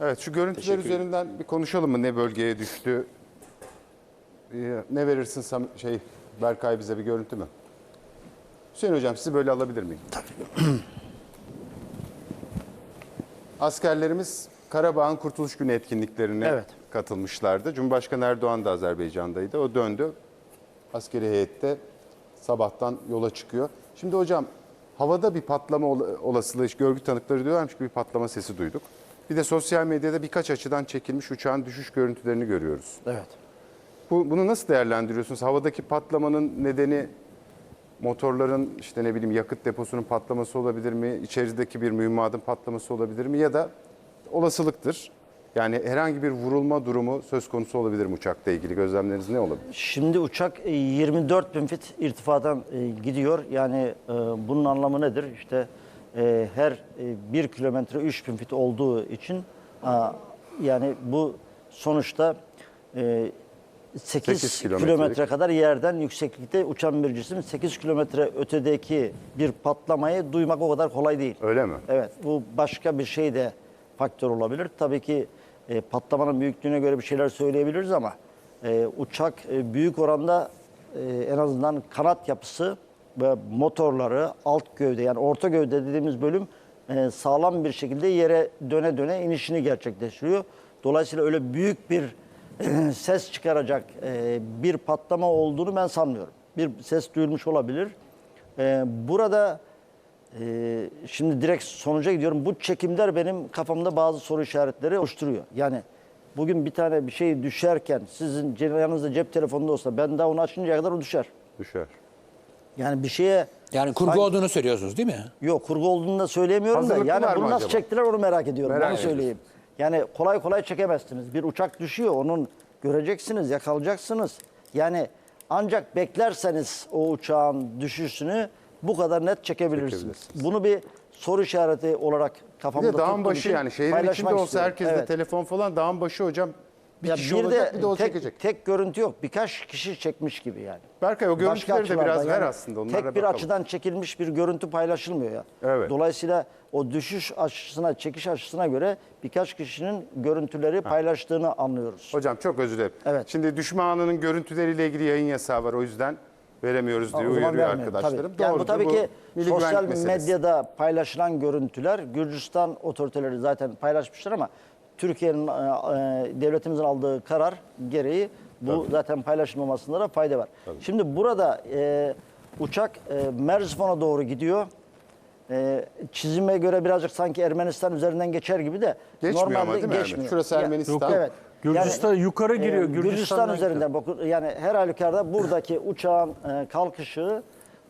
Evet şu görüntüler Teşekkür üzerinden bir konuşalım mı? Ne bölgeye düştü? Ee, Ne verirsin Sam- şey Berkay bize bir görüntü mü? Hüseyin Hocam sizi böyle alabilir miyim? Tabii. Askerlerimiz Karabağ'ın Kurtuluş Günü etkinliklerine Evet. katılmışlardı. Cumhurbaşkanı Erdoğan da Azerbaycan'daydı. O döndü. Askeri heyette sabahtan yola çıkıyor. Şimdi hocam havada bir patlama ola- olasılığı, görgü tanıkları diyorlarmış ki bir patlama sesi duyduk. Bir de sosyal medyada birkaç açıdan çekilmiş uçağın düşüş görüntülerini görüyoruz. Evet. Bu, bunu nasıl değerlendiriyorsunuz? Havadaki patlamanın nedeni motorların işte ne bileyim yakıt deposunun patlaması olabilir mi? İçerideki bir mühimmatın patlaması olabilir mi? Ya da olasılıktır. Yani herhangi bir vurulma durumu söz konusu olabilir mi uçakla ilgili? Gözlemleriniz ne olabilir? Şimdi uçak e, 24 bin fit irtifadan e, gidiyor. Yani e, bunun anlamı nedir? İşte e, her e, 1 kilometre 3 bin fit olduğu için a, yani bu sonuçta e, 8, 8 kilometre kadar yerden yükseklikte uçan bir cisim 8 kilometre ötedeki bir patlamayı duymak o kadar kolay değil. Öyle mi? Evet, bu başka bir şey de faktör olabilir. Tabii ki e, patlamanın büyüklüğüne göre bir şeyler söyleyebiliriz ama e, uçak e, büyük oranda e, en azından kanat yapısı motorları alt gövde yani orta gövde dediğimiz bölüm e, sağlam bir şekilde yere döne döne inişini gerçekleştiriyor. Dolayısıyla öyle büyük bir e, ses çıkaracak e, bir patlama olduğunu ben sanmıyorum. Bir ses duyulmuş olabilir. E, burada ee, şimdi direkt sonuca gidiyorum. Bu çekimler benim kafamda bazı soru işaretleri oluşturuyor. Yani bugün bir tane bir şey düşerken sizin yanınızda cep telefonunda olsa ben daha onu açıncaya kadar o düşer. Düşer. Yani bir şeye Yani kurgu Sanki- olduğunu söylüyorsunuz değil mi? yok kurgu olduğunu da söyleyemiyorum da Hazırlıklılar yani bunu nasıl acaba? çektiler onu merak ediyorum. Merak onu söyleyeyim. Yani kolay kolay çekemezsiniz. Bir uçak düşüyor onun göreceksiniz, yakalayacaksınız. Yani ancak beklerseniz o uçağın düşüşünü bu kadar net çekebilirsiniz. Çekebilirsiniz. Bunu bir soru işareti olarak Bir kafamda de dağın tuttuğum başı için yani şehrin içinde olsa istiyorum. herkeste Evet. telefon falan dağın başı hocam bir Ya kişi bir olacak de bir de o tek, çekecek. tek görüntü yok. Birkaç kişi çekmiş gibi yani. Berkay o görüntüleri de biraz açılardan ver yani aslında onlara Tek bir bakalım. açıdan çekilmiş bir görüntü paylaşılmıyor ya. Evet. Dolayısıyla o düşüş açısına, çekiş açısına göre birkaç kişinin görüntüleri paylaştığını anlıyoruz. Hocam çok özür dilerim. Evet. Şimdi düşme anının görüntüleriyle ilgili yayın yasağı var. O yüzden veremiyoruz diye uyarıyor arkadaşlarım. Tabii. Yani bu tabii ki milli sosyal meselesi. medyada paylaşılan görüntüler Gürcistan otoriteleri zaten paylaşmışlar ama Türkiye'nin e, e, devletimizin aldığı karar gereği bu zaten paylaşılmamasında da fayda var. Şimdi burada e, uçak e, Merzifon'a doğru gidiyor. E, çizime göre birazcık sanki Ermenistan üzerinden geçer gibi de Geçmiyor normalde ama değil mi geçmiyor. Ermeni? Şurası Ermenistan. Evet. Gürcistan yukarı giriyor, e, Gürcistan Gürcistan'dan üzerinden bakın yani her halükarda buradaki uçağın e, kalkışı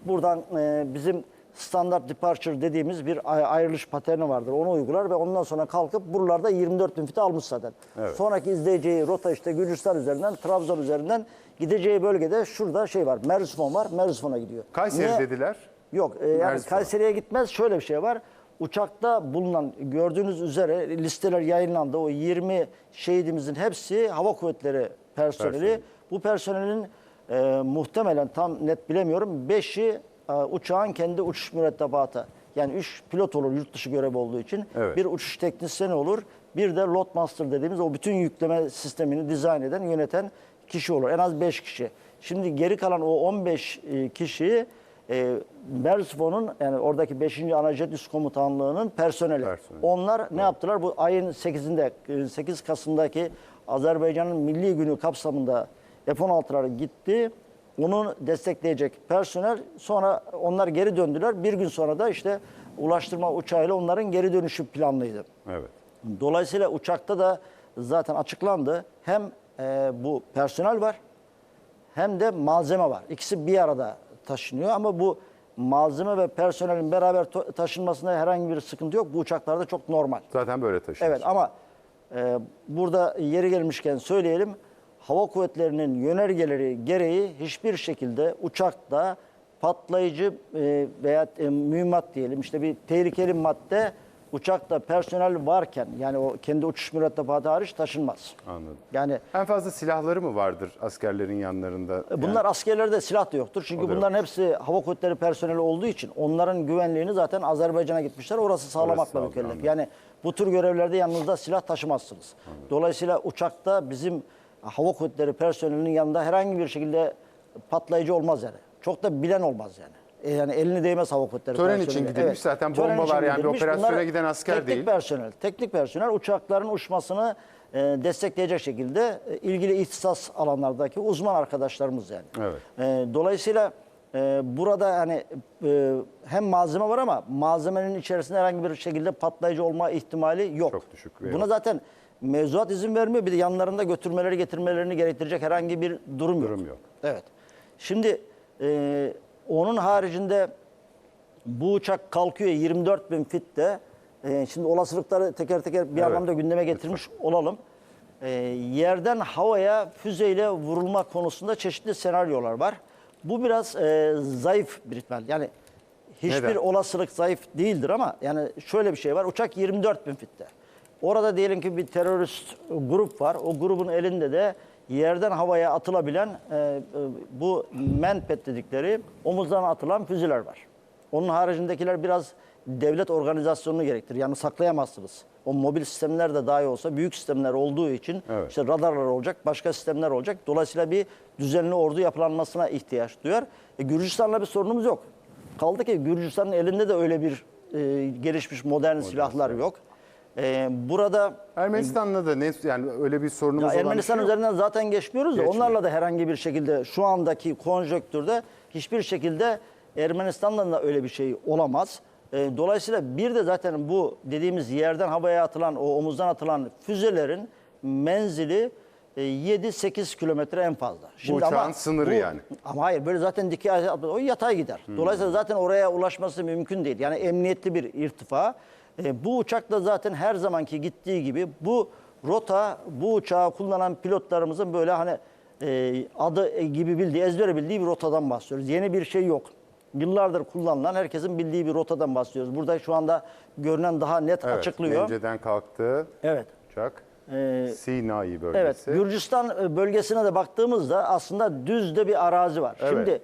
buradan e, bizim standart departure dediğimiz bir ay- ayrılış paterni vardır. Onu uygular ve ondan sonra kalkıp buralarda 24 bin fiti almış zaten. Sonraki izleyeceği rota işte Gürcistan üzerinden, Trabzon üzerinden gideceği bölgede şurada şey var. Merzifon var. Merzifon'a gidiyor. Kayseri Niye? dediler. Yok e, yani. Kayseri'ye gitmez. Şöyle bir şey var. Uçakta bulunan gördüğünüz üzere listeler yayınlandı. O 20 şehidimizin hepsi hava kuvvetleri personeli. Personeli. Bu personelin e, muhtemelen tam net bilemiyorum 5'i e, uçağın kendi uçuş mürettebatı. Yani 3 pilot olur yurt dışı görev olduğu için. Evet. Bir uçuş teknisyeni olur. Bir de loadmaster dediğimiz o bütün yükleme sistemini dizayn eden, yöneten kişi olur. En az 5 kişi. Şimdi geri kalan o 15 e, kişiyi e, Merzifon'un yani oradaki 5. Anajet Üst Komutanlığı'nın personeli. Personeli. Onlar ne yaptılar? Bu ayın 8'inde, e, 8 Kasım'daki Azerbaycan'ın milli günü kapsamında F-16'lar gitti. Onu destekleyecek personel. Sonra onlar geri döndüler. Bir gün sonra da işte ulaştırma uçağıyla onların geri dönüşü planlıydı. Evet. Dolayısıyla uçakta da zaten açıklandı. Hem e, bu personel var hem de malzeme var. İkisi bir arada taşınıyor ama bu malzeme ve personelin beraber taşınmasında herhangi bir sıkıntı yok. Bu uçaklarda çok normal. Zaten böyle taşınır. Evet ama e, burada yeri gelmişken söyleyelim. Hava kuvvetlerinin yönergeleri gereği hiçbir şekilde uçakta patlayıcı e, veya e, mühimmat diyelim işte bir tehlikeli madde uçakta personel varken yani o kendi uçuş mürettebatı hariç taşınmaz. Anladım. Yani En fazla silahları mı vardır askerlerin yanlarında? E, Bunlar askerlerde silah da yoktur. Çünkü da bunların hepsi hava kuvvetleri personeli olduğu için onların güvenliğini zaten Azerbaycan'a gitmişler. Orası sağlamakla mükellef. anladım. Yani bu tür görevlerde yanınızda silah taşımazsınız. Dolayısıyla uçakta bizim hava kuvvetleri personelinin yanında herhangi bir şekilde patlayıcı olmaz yani. Çok da bilen olmaz yani. E, Yani elini değmez hava kuvvetleri Tören personeli. için gidilmiş zaten tören bombalar için yani bir gidilmiş. operasyona Bunlar giden asker teknik değil. personel, teknik personel uçakların uçmasını e, destekleyecek şekilde e, ilgili ihtisas alanlardaki uzman arkadaşlarımız yani. Evet. E, dolayısıyla e, burada hani e, hem malzeme var ama malzemenin içerisinde herhangi bir şekilde patlayıcı olma ihtimali yok. Çok düşük Buna zaten mevzuat izin vermiyor. Bir de yanlarında götürmeleri getirmelerini gerektirecek herhangi bir durum yok. Durum yok. Evet. Şimdi e, onun haricinde bu uçak kalkıyor 24 bin fitte. E, şimdi olasılıkları teker teker bir Evet, anlamda gündeme getirmiş olalım. E, yerden havaya füzeyle vurulma konusunda çeşitli senaryolar var. Bu biraz e, zayıf bir ihtimal. Yani hiçbir Neden? olasılık zayıf değildir ama yani şöyle bir şey var. Uçak 24 bin fitte. Orada diyelim ki bir terörist grup var. O grubun elinde de yerden havaya atılabilen e, e, bu menpet dedikleri omuzdan atılan füzeler var. Onun haricindekiler biraz devlet organizasyonunu gerektirir. Yani saklayamazsınız. O mobil sistemler de dahi olsa büyük sistemler olduğu için Evet. işte radarlar olacak, başka sistemler olacak. Dolayısıyla bir düzenli ordu yapılanmasına ihtiyaç duyar. E, Gürcistan'la bir sorunumuz yok. Kaldı ki Gürcistan'ın elinde de öyle bir e, gelişmiş modern silahlar yok. E, burada Ermenistan'la da ne yani öyle bir sorunumuz ya olan bir Ermenistan şey yok. üzerinden zaten geçmiyoruz da Geçmiyor. onlarla da herhangi bir şekilde şu andaki konjonktürde hiçbir şekilde Ermenistan'la da öyle bir şey olamaz. E, dolayısıyla bir de zaten bu dediğimiz yerden havaya atılan, o omuzdan atılan füzelerin menzili e, 7-8 kilometre en fazla. uçağın sınırı yani. Ama hayır böyle zaten dikey o yatay gider. Hmm. Dolayısıyla zaten oraya ulaşması mümkün değil. Yani emniyetli bir irtifa. E, bu uçak da zaten her zamanki gittiği gibi bu rota bu uçağı kullanan pilotlarımızın böyle hani e, adı gibi bildiği, ezbere bildiği bir rotadan bahsediyoruz. Yeni bir şey yok. Yıllardır kullanılan herkesin bildiği bir rotadan bahsediyoruz. Burada şu anda görünen daha net Evet, açıklıyor. Önceden kalktı Evet. uçak. Ee, Sinai Evet, bölgesi. Gürcistan e, bölgesine de baktığımızda aslında düzde bir arazi var. Evet. Şimdi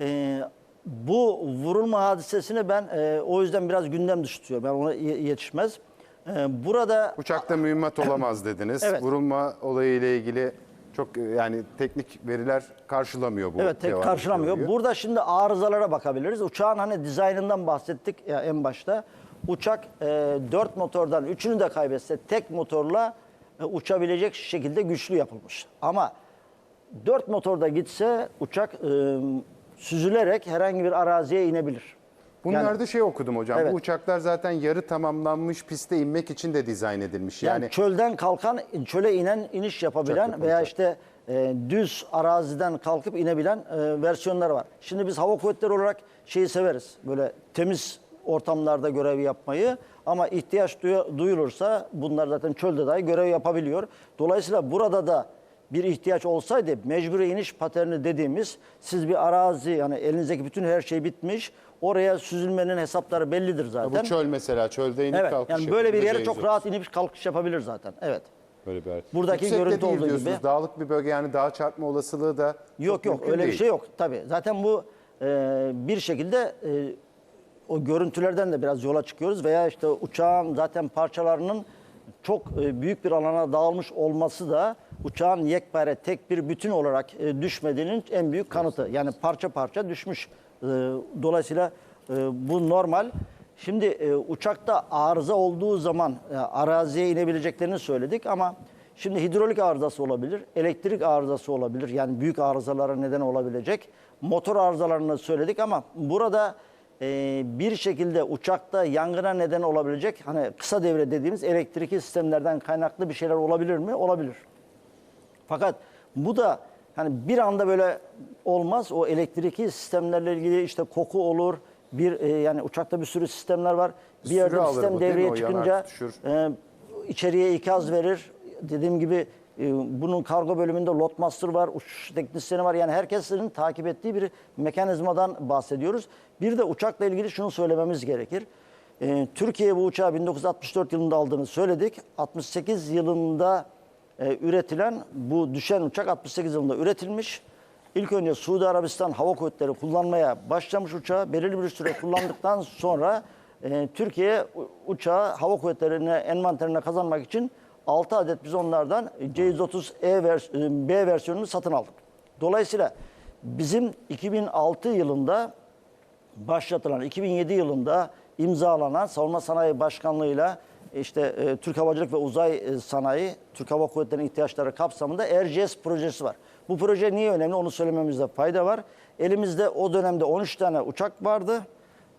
e, bu vurulma hadisesini ben e, o yüzden biraz gündem dışı tutuyorum. Ben ona ye- yetişmez. E, burada Uçakta mühimmat olamaz dediniz. Evet. Vurulma olayı ile ilgili çok e, yani teknik veriler karşılamıyor bu. Evet tek devam karşılamıyor. ediyor. Burada şimdi arızalara bakabiliriz. Uçağın hani dizaynından bahsettik ya en başta. Uçak e, 4 motordan 3'ünü de kaybetse tek motorla e, uçabilecek şekilde güçlü yapılmış. Ama 4 motorda gitse uçak e, süzülerek herhangi bir araziye inebilir. Bunlarda şey okudum hocam. Evet. Bu uçaklar zaten yarı tamamlanmış piste inmek için de dizayn edilmiş. Yani, Yani, çölden kalkan, çöle inen, iniş yapabilen Uçak veya yapan işte e, düz araziden kalkıp inebilen e, versiyonları var. Şimdi biz hava kuvvetleri olarak şeyi severiz. Böyle temiz ortamlarda görev yapmayı ama ihtiyaç duyu- duyulursa bunlar zaten çölde dahi görev yapabiliyor. Dolayısıyla burada da bir ihtiyaç olsaydı mecburi iniş paterni dediğimiz siz bir arazi yani elinizdeki bütün her şey bitmiş oraya süzülmenin hesapları bellidir zaten. bu çöl mesela çölde inip Evet. kalkış Yani böyle bir yere çok rahat inip kalkış yapabilir zaten. Evet. Böyle bir. Buradaki Yüksekte görüntü olduğu gibi. Dağlık bir bölge yani dağ çarpma olasılığı da Yok yok öyle bir değil. şey yok tabii. Zaten bu e, bir şekilde e, o görüntülerden de biraz yola çıkıyoruz veya işte uçağın zaten parçalarının çok e, büyük bir alana dağılmış olması da uçağın yekpare tek bir bütün olarak e, düşmediğinin en büyük kanıtı. Yani parça parça düşmüş. E, dolayısıyla e, bu normal. Şimdi e, uçakta arıza olduğu zaman e, araziye inebileceklerini söyledik ama şimdi hidrolik arızası olabilir, elektrik arızası olabilir. Yani büyük arızalara neden olabilecek. Motor arızalarını söyledik ama burada e, bir şekilde uçakta yangına neden olabilecek hani kısa devre dediğimiz elektrikli sistemlerden kaynaklı bir şeyler olabilir mi? Olabilir. Fakat bu da hani bir anda böyle olmaz. O elektrikli sistemlerle ilgili işte koku olur. Bir e, yani uçakta bir sürü sistemler var. Bir Süre yerde alır sistem bu, değil mi? devreye O yanar, çıkınca tutuşur. e, içeriye ikaz verir. Dediğim gibi e, bunun kargo bölümünde loadmaster var, uçuş teknisyeni var. Yani herkesin takip ettiği bir mekanizmadan bahsediyoruz. Bir de uçakla ilgili şunu söylememiz gerekir. E, Türkiye bu uçağı 1964 yılında aldığını söyledik. 68 yılında e, üretilen bu düşen uçak 68 yılında üretilmiş. İlk önce Suudi Arabistan Hava Kuvvetleri kullanmaya başlamış uçağı. Belirli bir süre kullandıktan sonra e, Türkiye uçağı Hava Kuvvetleri'ne envanterine kazanmak için 6 adet biz onlardan C-130E vers- e, B versiyonunu satın aldık. Dolayısıyla bizim 2006 yılında başlatılan 2007 yılında imzalanan Savunma Sanayi Başkanlığı'yla işte e, Türk Havacılık ve Uzay e, Sanayi, Türk Hava Kuvvetleri'nin ihtiyaçları kapsamında RGS projesi var. Bu proje niye önemli onu söylememizde fayda var. Elimizde o dönemde 13 tane uçak vardı.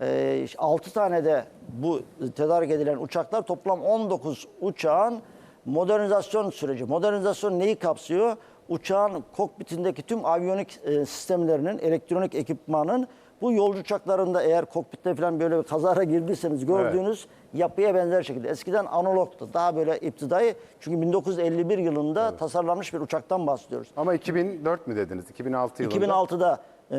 E, 6 tane de bu tedarik edilen uçaklar toplam 19 uçağın modernizasyon süreci. Modernizasyon neyi kapsıyor? Uçağın kokpitindeki tüm aviyonik e, sistemlerinin, elektronik ekipmanın bu yolcu uçaklarında eğer kokpitte falan böyle bir kazara girdiyseniz gördüğünüz yapıya benzer şekilde. Eskiden analogtu. Daha böyle iptidai. Çünkü 1951 yılında tasarlanmış bir uçaktan bahsediyoruz. Ama 2004 mü dediniz? 2006 yılında. 2006'da e,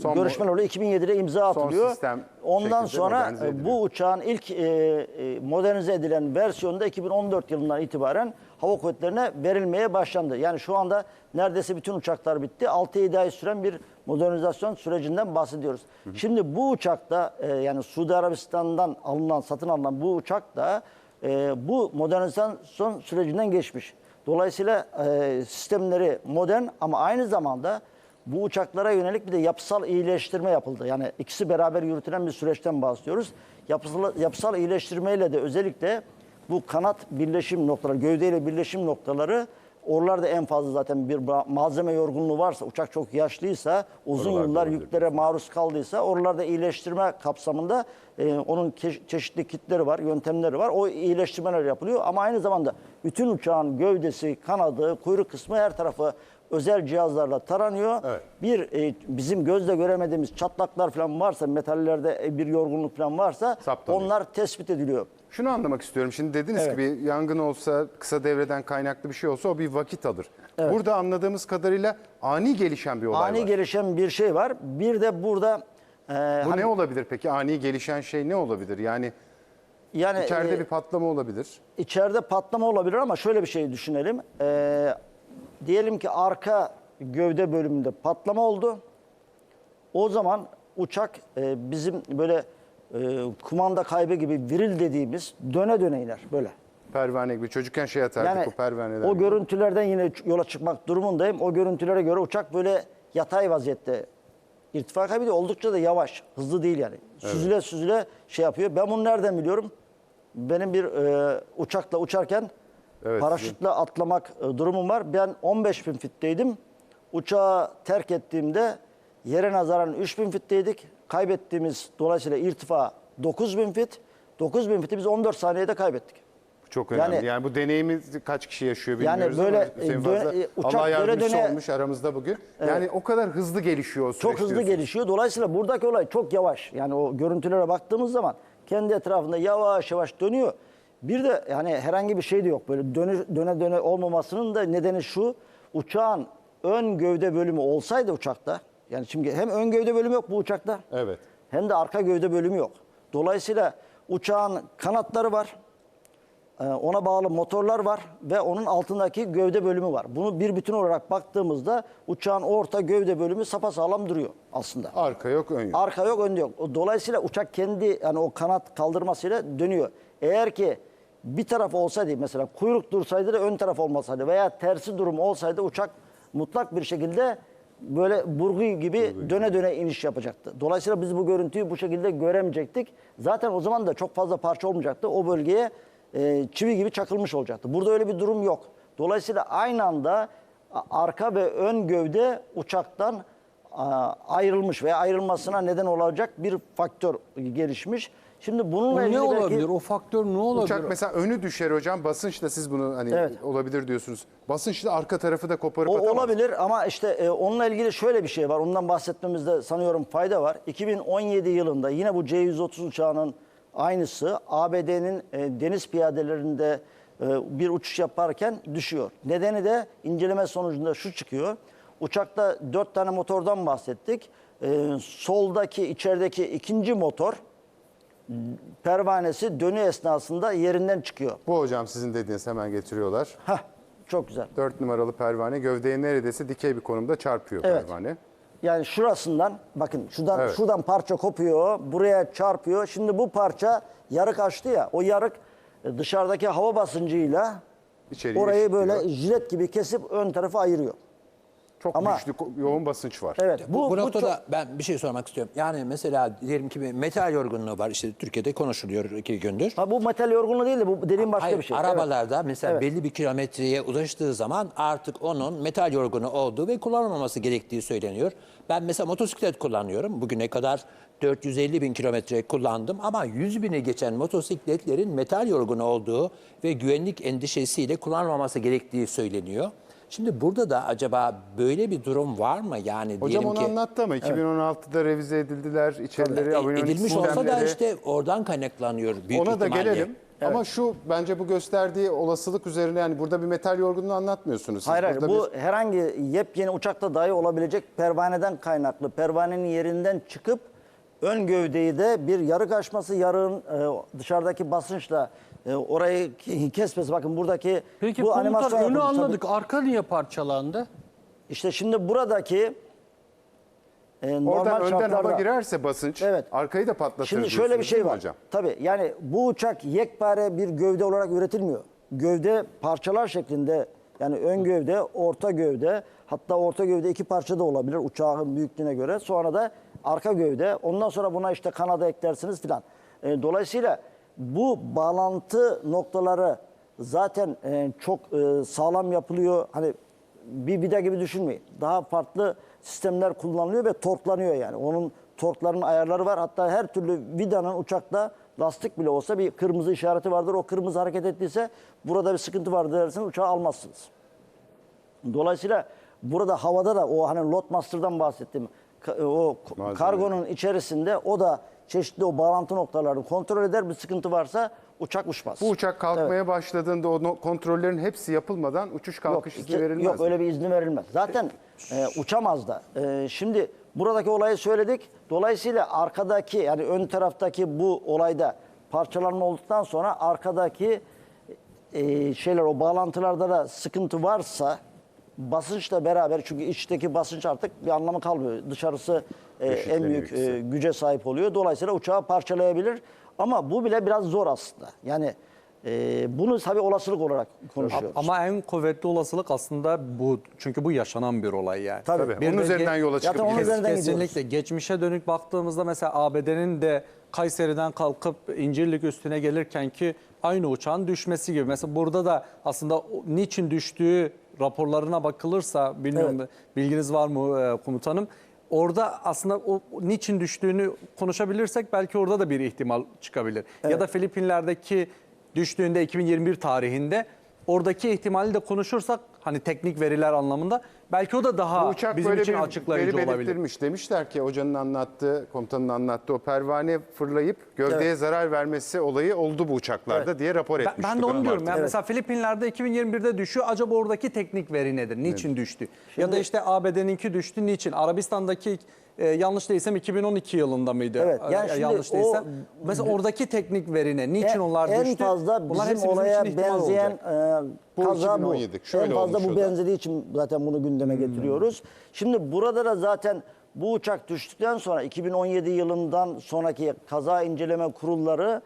Son görüşmeler oluyor. 2007'de imza son atılıyor. sistem Ondan sonra modernize e, ediliyor. bu uçağın ilk e, e, modernize edilen versiyonu da 2014 yılından itibaren hava kuvvetlerine verilmeye başlandı. Yani şu anda neredeyse bütün uçaklar bitti. 6-7 ay süren bir modernizasyon sürecinden bahsediyoruz. Şimdi bu uçakta e, yani Suudi Arabistan'dan alınan, satın alınan bu uçak da e, bu modernizasyon sürecinden geçmiş. Dolayısıyla e, sistemleri modern ama aynı zamanda bu uçaklara yönelik bir de yapısal iyileştirme yapıldı. Yani ikisi beraber yürütülen bir süreçten bahsediyoruz. Yapısal, yapısal iyileştirmeyle de özellikle bu kanat birleşim noktaları, gövdeyle birleşim noktaları oralarda en fazla zaten bir malzeme yorgunluğu varsa, uçak çok yaşlıysa, uzun Oralarda yıllar yüklere maruz kaldıysa oralarda iyileştirme kapsamında e, onun çeşitli kitleri var, yöntemleri var. O iyileştirmeler yapılıyor ama aynı zamanda bütün uçağın gövdesi, kanadı, kuyruk kısmı her tarafı özel cihazlarla taranıyor. Evet. Bir e, bizim gözle göremediğimiz çatlaklar falan varsa, metallerde e, bir yorgunluk falan varsa Saptanıyor. onlar tespit ediliyor. Şunu anlamak istiyorum. Şimdi dediniz Evet. ki bir yangın olsa, kısa devreden kaynaklı bir şey olsa o bir vakit alır. Burada anladığımız kadarıyla ani gelişen bir olay Ani var. gelişen bir şey var. Bir de burada e, Bu hani- ne olabilir peki? Ani gelişen şey ne olabilir? Yani yani içeride e, bir patlama olabilir. İçeride patlama olabilir ama şöyle bir şey düşünelim. Ee, diyelim ki arka gövde bölümünde patlama oldu. O zaman uçak e, bizim böyle e, kumanda kaybı gibi viril dediğimiz döne döne iner böyle. Pervane gibi. Çocukken şey atardık Yani o pervaneler. o gibi. görüntülerden yine yola çıkmak durumundayım. O görüntülere göre uçak böyle yatay vaziyette irtifa kaybediyor. Oldukça da yavaş, hızlı değil yani. Süzüle süzüle şey yapıyor. Ben bunu nereden biliyorum? Benim bir e, uçakla uçarken Evet, paraşütle atlamak e, durumum var. Ben 15 bin fitteydim. Uçağı terk ettiğimde yere nazaran 3 bin fitteydik. Kaybettiğimiz dolayısıyla irtifa 9 bin fit. 9 bin fiti biz 14 saniyede kaybettik. Çok önemli. Yani, Yani- bu deneyimi kaç kişi yaşıyor Yani bilmiyoruz böyle, ama Hüseyin e, dö- Fazla, e, uçak Allah döne yardımcısı döne- olmuş aramızda bugün. Yani o kadar hızlı gelişiyor o süreç Çok hızlı diyorsunuz. gelişiyor. Dolayısıyla buradaki olay çok yavaş. Yani o görüntülere baktığımız zaman kendi etrafında yavaş yavaş dönüyor. Bir de yani herhangi bir şey de yok. Böyle döne döne, döne olmamasının da nedeni şu. Uçağın ön gövde bölümü olsaydı uçakta. Yani şimdi hem ön gövde bölümü yok bu uçakta. Evet. Hem de arka gövde bölümü yok. Dolayısıyla uçağın kanatları var. Ee, Ona bağlı motorlar var ve onun altındaki gövde bölümü var. Bunu bir bütün olarak baktığımızda uçağın orta gövde bölümü sapasağlam duruyor aslında. Arka yok ön yok. Arka yok, önde yok. Dolayısıyla uçak kendi yani o kanat kaldırmasıyla dönüyor. Eğer ki bir taraf olsaydı mesela kuyruk dursaydı da ön taraf olmasaydı veya tersi durum olsaydı uçak mutlak bir şekilde böyle burgu gibi döne döne iniş yapacaktı. Dolayısıyla biz bu görüntüyü bu şekilde göremeyecektik. Zaten o zaman da çok fazla parça olmayacaktı. O bölgeye e, çivi gibi çakılmış olacaktı. Burada öyle bir durum yok. Dolayısıyla aynı anda arka ve ön gövde uçaktan ayrılmış veya ayrılmasına neden olacak bir faktör gelişmiş. Şimdi bununla O ne ilgili belki olabilir? O faktör ne olabilir? Uçak mesela önü düşer hocam. Basınçla siz bunu hani Evet. olabilir diyorsunuz. Basınçla arka tarafı da koparıp o atamaz. olabilir ama işte e, onunla ilgili şöyle bir şey var. Ondan bahsetmemizde sanıyorum fayda var. 2017 yılında yine bu C-130 uçağının aynısı ABD'nin e, deniz piyadelerinde e, bir uçuş yaparken düşüyor. Nedeni de inceleme sonucunda şu çıkıyor. Uçakta dört tane motordan bahsettik. E, soldaki içerideki ikinci motor pervanesi dönü esnasında yerinden çıkıyor. Bu hocam sizin dediğiniz hemen getiriyorlar. Hah, çok güzel. 4 numaralı pervane gövdeye neredeyse dikey bir konumda çarpıyor Evet. pervane. Yani şurasından bakın şuradan Evet. şuradan parça kopuyor, buraya çarpıyor. Şimdi bu parça yarık açtı ya. O yarık e, dışarıdaki hava basıncıyla İçeriye orayı böyle işliyor. jilet gibi kesip ön tarafı ayırıyor. Çok ama- güçlü yoğun basınç var. Evet. Bu, bu, noktada çok- ben bir şey sormak istiyorum. Yani mesela diyelim ki bir metal yorgunluğu var. İşte Türkiye'de konuşuluyor iki gündür. Ha, bu metal yorgunluğu değil de bu dediğim başka Hayır, bir şey. Evet. arabalarda mesela Evet. belli bir kilometreye ulaştığı zaman artık onun metal yorgunu olduğu ve kullanılmaması gerektiği söyleniyor. Ben mesela motosiklet kullanıyorum. Bugüne kadar 450 bin kilometre kullandım ama 100 bini geçen motosikletlerin metal yorgunu olduğu ve güvenlik endişesiyle kullanılmaması gerektiği söyleniyor. Şimdi burada da acaba böyle bir durum var mı? Yani Hocam onu ki anlattı ama 2016'da revize edildiler. içerileri, E, abonelik edilmiş olsa da işte oradan kaynaklanıyor büyük Ona da ihtimalle. gelelim. Ama şu bence bu gösterdiği olasılık üzerine yani burada bir metal yorgunluğu anlatmıyorsunuz. Siz Hayır hayır burada bu bir- herhangi yepyeni uçakta dahi olabilecek pervaneden kaynaklı. Pervanenin yerinden çıkıp ön gövdeyi de bir yarık açması yarığın e, dışarıdaki basınçla e, orayı ke- kesmesi. Bakın buradaki Peki bu komutan önü yapılmış. Tabii- anladık. Arka niye parçalandı? İşte şimdi buradaki e, normal Oradan önden şartlarda... hava girerse basınç Evet. arkayı da patlatır Şimdi şöyle bir şey var. hocam? Tabii yani bu uçak yekpare bir gövde olarak üretilmiyor. Gövde parçalar şeklinde yani ön gövde, orta gövde hatta orta gövde iki parça da olabilir uçağın büyüklüğüne göre. Sonra da arka gövde. Ondan sonra buna işte kanada eklersiniz filan. E, dolayısıyla bu bağlantı noktaları zaten e, çok e, sağlam yapılıyor. Hani bir vida gibi düşünmeyin. Daha farklı sistemler kullanılıyor ve torklanıyor yani. Onun torkların ayarları var. Hatta her türlü vidanın uçakta lastik bile olsa bir kırmızı işareti vardır. O kırmızı hareket ettiyse burada bir sıkıntı var dersiniz uçağı almazsınız. Dolayısıyla burada havada da o hani Lotmaster'dan bahsettiğim o Malzeme. kargonun içerisinde o da çeşitli o bağlantı noktalarını kontrol eder. Bir sıkıntı varsa uçak uçmaz. Bu uçak kalkmaya başladığında o no- kontrollerin hepsi yapılmadan uçuş kalkış Yok, izni iki- verilmez Yok mi? öyle bir izni verilmez. Zaten e, uçamaz da. E, şimdi buradaki olayı söyledik. Dolayısıyla arkadaki yani ön taraftaki bu olayda parçalanma olduktan sonra arkadaki e, şeyler o bağlantılarda da sıkıntı varsa basınçla beraber çünkü içteki basınç artık bir anlamı kalmıyor. Dışarısı e, en büyük e, güce sahip oluyor. Dolayısıyla uçağı parçalayabilir. Ama bu bile biraz zor aslında. Yani e, bunu tabii olasılık olarak konuşuyoruz. Ama en kuvvetli olasılık aslında bu. Çünkü bu yaşanan bir olay yani. Tabii. Tabii. Bir Onun de üzerinden yola Zaten onun çıkabiliriz. üzerinden Kesinlikle. gidiyoruz. Geçmişe dönük baktığımızda mesela ABD'nin de Kayseri'den kalkıp İncirlik üstüne gelirken ki aynı uçağın düşmesi gibi. Mesela burada da aslında o- niçin düştüğü raporlarına bakılırsa bilmiyorum bilginiz var mı e, komutanım? Orada aslında o niçin düştüğünü konuşabilirsek belki orada da bir ihtimal çıkabilir. Ya da Filipinler'deki düştüğünde 2021 tarihinde oradaki ihtimali de konuşursak hani teknik veriler anlamında belki o da daha Bu uçak bizim böyle için bir açıklayıcı veri olabilir. belirtilmiş. Demişler ki hocanın anlattığı, komutanın anlattığı o pervane fırlayıp gövdeye zarar vermesi olayı oldu bu uçaklarda diye rapor Ben, etmiştik. ben de onu diyorum. Yani Mesela Filipinler'de 2021'de düşüyor. Acaba oradaki teknik veri nedir? Niçin düştü? ya da işte ABD'ninki düştü. Niçin? Arabistan'daki e, yanlış değilsem 2012 yılında mıydı? Evet, yani E, şimdi yanlış o- değilsem. Mesela oradaki teknik veri ne? Niçin En- onlar en düştü? fazla Bunlar hepsi bizim bizim olaya için ihtimal benzeyen olacak. e, Bu kaza bu. 2017, şöyle en fazla olmuş bu da. benzediği için zaten bunu gündeme getiriyoruz. Şimdi burada da zaten bu uçak düştükten sonra 2017 yılından sonraki kaza inceleme kurulları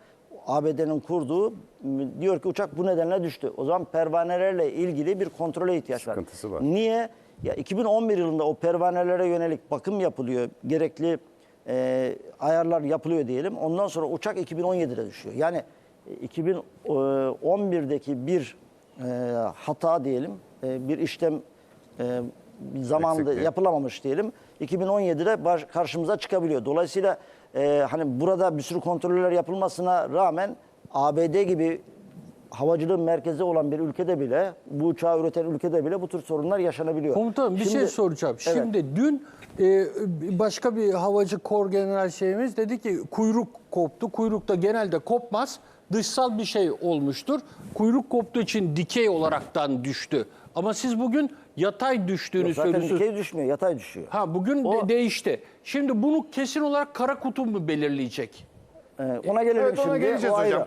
ABD'nin kurduğu m, diyor ki uçak bu nedenle düştü. O zaman pervanelerle ilgili bir kontrole ihtiyaç var. Sıkıntısı var. Niye? Ya 2011 yılında o pervanelere yönelik bakım yapılıyor. Gerekli e, ayarlar yapılıyor diyelim. Ondan sonra uçak 2017'de düşüyor. Yani e, 2011'deki bir e, hata diyelim, e, bir işlem e, zamanında Eksikliği. yapılamamış diyelim. 2017'de baş- karşımıza çıkabiliyor. Dolayısıyla e, hani burada bir sürü kontroller yapılmasına rağmen ABD gibi havacılığın merkezi olan bir ülkede bile, bu uçağı üreten ülkede bile bu tür sorunlar yaşanabiliyor. Komutanım bir şey Şimdi- soracağım. Evet. Şimdi dün e, başka bir havacı kor general şeyimiz dedi ki kuyruk koptu. Kuyruk da genelde kopmaz. Dışsal bir şey olmuştur. Kuyruk koptuğu için dikey olaraktan düştü. Ama siz bugün yatay düştüğünü Zaten söylüyorsunuz. dikey düşmüyor, yatay düşüyor. Ha bugün de- O- değişti. Şimdi bunu kesin olarak kara kutu mu belirleyecek? Ee, ona gelelim Evet, ona şimdi. geleceğiz O ayrı. hocam.